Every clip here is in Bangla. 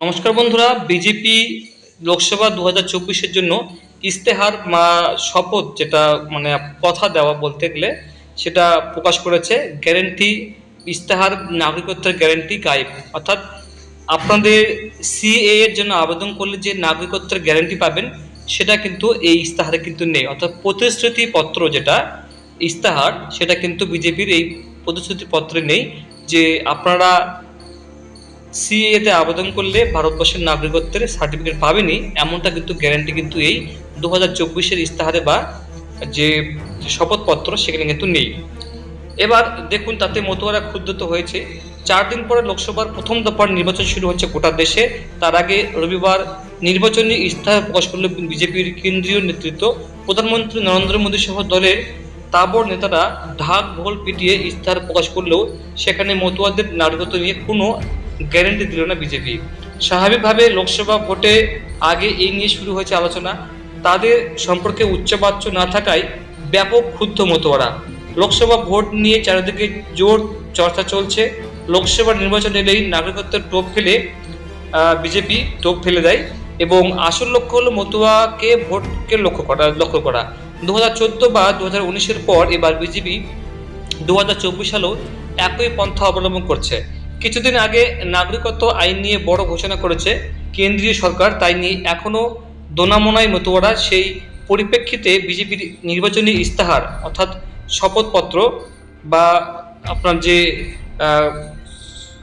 নমস্কার বন্ধুরা, বিজেপি লোকসভা দু হাজার চব্বিশের জন্য ইস্তেহার মা শপথ যেটা মানে কথা দেওয়া বলতে গেলে, সেটা প্রকাশ করেছে। গ্যারেন্টি ইস্তেহার নাগরিকত্বের গ্যারেন্টি গায়েব। অর্থাৎ আপনাদের সিএ এর জন্য আবেদন করলে যে নাগরিকত্বের গ্যারেন্টি পাবেন, সেটা কিন্তু এই ইস্তাহারে কিন্তু নেই। অর্থাৎ প্রতিশ্রুতি পত্র যেটা ইস্তাহার সেটা কিন্তু বিজেপির এই প্রতিশ্রুতি পত্রে নেই যে আপনারা সিএতে আবেদন করলে ভারতবর্ষের নাগরিকত্বের সার্টিফিকেট পাবেনি, এমনটা কিন্তু গ্যারান্টি কিন্তু এই দু হাজার চব্বিশের ইস্তাহারে বা যে শপথপত্র সেখানে কিন্তু নেই। এবার দেখুন, তাতে মতুয়ারা ক্ষুব্ধ হয়েছে। চার দিন পরে লোকসভার প্রথম দফার নির্বাচন শুরু হচ্ছে গোটা দেশে। তার আগে রবিবার নির্বাচনী ইস্তাহার প্রকাশ করল বিজেপির কেন্দ্রীয় নেতৃত্ব। প্রধানমন্ত্রী নরেন্দ্র মোদী সহ দলের তাবর নেতারা ঢাক ঢোল পিটিয়ে ইস্তাহার প্রকাশ করলেও সেখানে মতুয়াদের নাগরিকত্ব নিয়ে কোনো গ্যারেন্টি দিল না বিজেপি। স্বাভাবিকভাবে লোকসভা ভোটে আগে এই নিয়ে শুরু হয়েছে আলোচনা। তাদের সম্পর্কে উচ্চবাচ্য না থাকায় ব্যাপক ক্ষুব্ধ মতোয়ারা। লোকসভা ভোট নিয়ে চারিদিকে জোর চর্চা চলছে। লোকসভা নির্বাচন এলেই নাগরিকত্বের টোপ ফেলে বিজেপি টোপ ফেলে দেয় এবং আসল লক্ষ্য হলো মতুয়াকে ভোটকে লক্ষ্য করা লক্ষ্য করা। দু হাজার চোদ্দ বা দু হাজার উনিশের পর এবার বিজেপি দু হাজার চব্বিশ সালেও একই পন্থা অবলম্বন করছে। কিছুদিন আগে নাগরিকত্ব আইন নিয়ে বড় ঘোষণা করেছে কেন্দ্রীয় সরকার, তাই নিয়ে এখনও দোনামোনাই মতুয়ারা সেই পরিপ্রেক্ষিতে বিজেপির নির্বাচনী ইস্তাহার অর্থাৎ শপথপত্র বা আপনার যে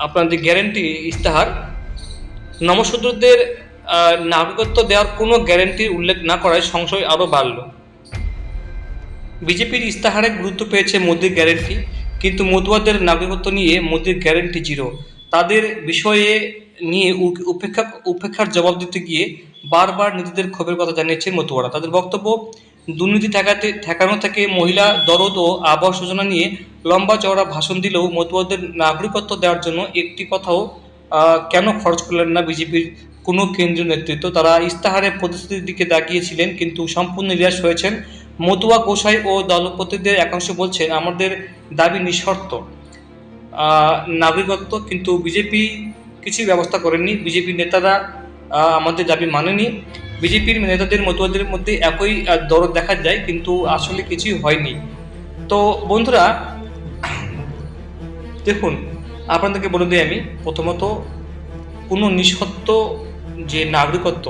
আপনার যে গ্যারেন্টি ইস্তাহার নমশূদ্রদের নাগরিকত্ব দেওয়ার কোনো গ্যারেন্টির উল্লেখ না করায় সংশয় আরও বাড়ল। বিজেপির ইস্তাহারে গুরুত্ব পেয়েছে মোদির গ্যারেন্টি কিন্তু মতুয়াদের নাগরিকত্ব নিয়ে মোদির গ্যারেন্টি জিরো। তাদের বিষয়ে নিয়ে উপেক্ষা, উপেক্ষার জবাব দিতে গিয়ে বারবার নিজেদের ক্ষোভের কথা জানিয়েছেন মতুয়ারা। তাদের বক্তব্য, দুর্নীতি ঠেকাতে, ঠেকানো থেকে মহিলা দরদ ও আবাস যোজনা নিয়ে লম্বা চওড়া ভাষণ দিলেও মতুয়াদের নাগরিকত্ব দেওয়ার জন্য একটি কথাও কেন খরচ করলেন না বিজেপির কোনো কেন্দ্রীয় নেতৃত্ব? তারা ইস্তাহারে প্রতিশ্রুতির দিকে তাকিয়েছিলেন, কিন্তু সম্পূর্ণ নিরাশ হয়েছেন মতুয়া গোসাই ও দলপতিদের একাংশ বলছেন, আমাদের দাবি নিঃশর্ত। নাগরিকত্ব, কিন্তু বিজেপি কিছুই ব্যবস্থা করেননি বিজেপি নেতারা আমাদের দাবি মানেনি। বিজেপির নেতাদের, মতুয়াদের মধ্যে একই দরদ দেখা যায়, কিন্তু আসলে কিছুই হয়নি। তো বন্ধুরা, দেখুন, আপনাদেরকে বলে দিই আমি, প্রথমত, কোনো নিঃশর্ত যে নাগরিকত্ব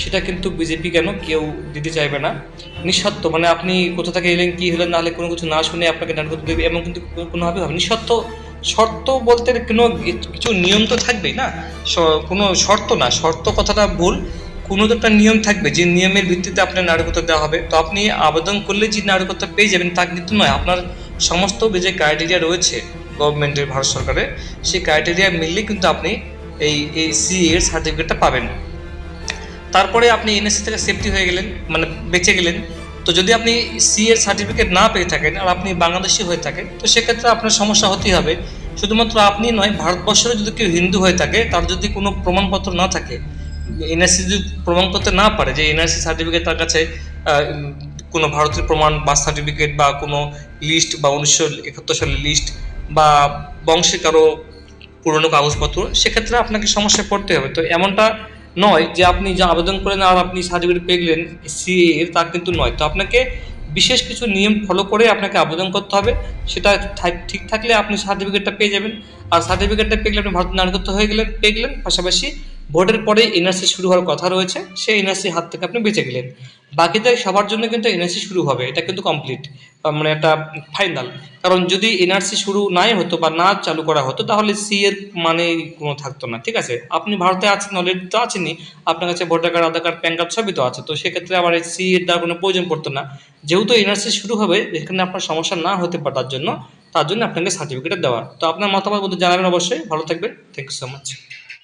সেটা কিন্তু বিজেপি কেন কেউ দিতে চাইবে না? নিঃস্বার্থ মানে আপনি কোথা থেকে এলেন, কি হলেন না হলে কোনো কিছু না শুনে আপনাকে নাগরিকত্ব দেবে এমন কিন্তু কোনোভাবে হবে না। নিঃশর্ত শর্ত বলতে কোনো কিছু নিয়ম তো থাকবেই না? কোনো শর্ত না, শর্ত কথাটা ভুল। কোনো তো একটা নিয়ম থাকবে, যে নিয়মের ভিত্তিতে আপনার নাগরিকত্ব দেওয়া হবে। তো আপনি আবেদন করলে যে নাগরিকত্ব পেয়ে যাবেন তা কিন্তু নয়। আপনার সমস্ত যে ক্রাইটেরিয়া রয়েছে গভর্নমেন্টের ভারত সরকারের, সেই ক্রাইটেরিয়া মিললে কিন্তু আপনি এই এই সি এর সার্টিফিকেটটা পাবেন। তারপরে আপনি এনএসসি থেকে সেফটি হয়ে গেলেন মানে বেঁচে গেলেন। তো যদি আপনি সি এর সার্টিফিকেট না পেয়ে থাকেন আর আপনি বাংলাদেশি হয়ে থাকেন, তো সেক্ষেত্রে আপনার সমস্যা হতেই হবে। শুধুমাত্র আপনি নয় ভারতবর্ষের যদি কেউ হিন্দু হয়ে থাকে, তার যদি কোনো প্রমাণপত্র না থাকে এনআরসি যদি প্রমাণ করতে না পারে যে এনআরসি সার্টিফিকেট তার কাছে কোনো ভারতের প্রমাণ বার্থ সার্টিফিকেট বা কোনো লিস্ট বা উনিশশো একাত্তর সালের লিস্ট বা বংশের কারও পুরনো কাগজপত্র, সেক্ষেত্রে আপনাকে সমস্যায় পড়তে হবে। তো এমনটা নয় যে আপনি যা আবেদন করেন আর আপনি সার্টিফিকেট পেয়ে গেলেন সিএ এর তা কিন্তু নয়। তো আপনাকে বিশেষ কিছু নিয়ম ফলো করে আপনাকে আবেদন করতে হবে। সেটা ঠাক- থাকলে আপনি সার্টিফিকেটটা পেয়ে যাবেন। আর সার্টিফিকেটটা পেয়ে গেলে আপনি ভারত নাগরিকত্ব হয়ে গেলেন, পেয়ে গেলেন। পাশাপাশি ভোটের পরে এনআরসি শুরু হওয়ার কথা রয়েছে, সেই এনআরসি হাত থেকে আপনি বেঁচে গেলেন। বাকিদের সবার জন্য কিন্তু এনআরসি শুরু হবে, এটা কিন্তু কমপ্লিট মানে একটা ফাইনাল কারণ যদি এনআরসি শুরু নাই হতো বা না চালু করা হতো, তাহলে সি এর মানে কোনো থাকতো না, ঠিক আছে? আপনি ভারতে আছেন অলরেডি তো আছেনই, আপনার কাছে voter card Aadhaar card PAN card সবই তো আছে, তো সেক্ষেত্রে আবার এই সি এর দেওয়ার কোনো প্রয়োজন পড়তো না। যেহেতু এনআরসি শুরু হবে যেখানে আপনার সমস্যা না হতে পারে তার জন্য তার জন্য আপনাকে সার্টিফিকেট দেওয়া। তো আপনার মতামত বলতে জানাবেন অবশ্যই, ভালো থাকবেন থ্যাংক ইউ সো মাচ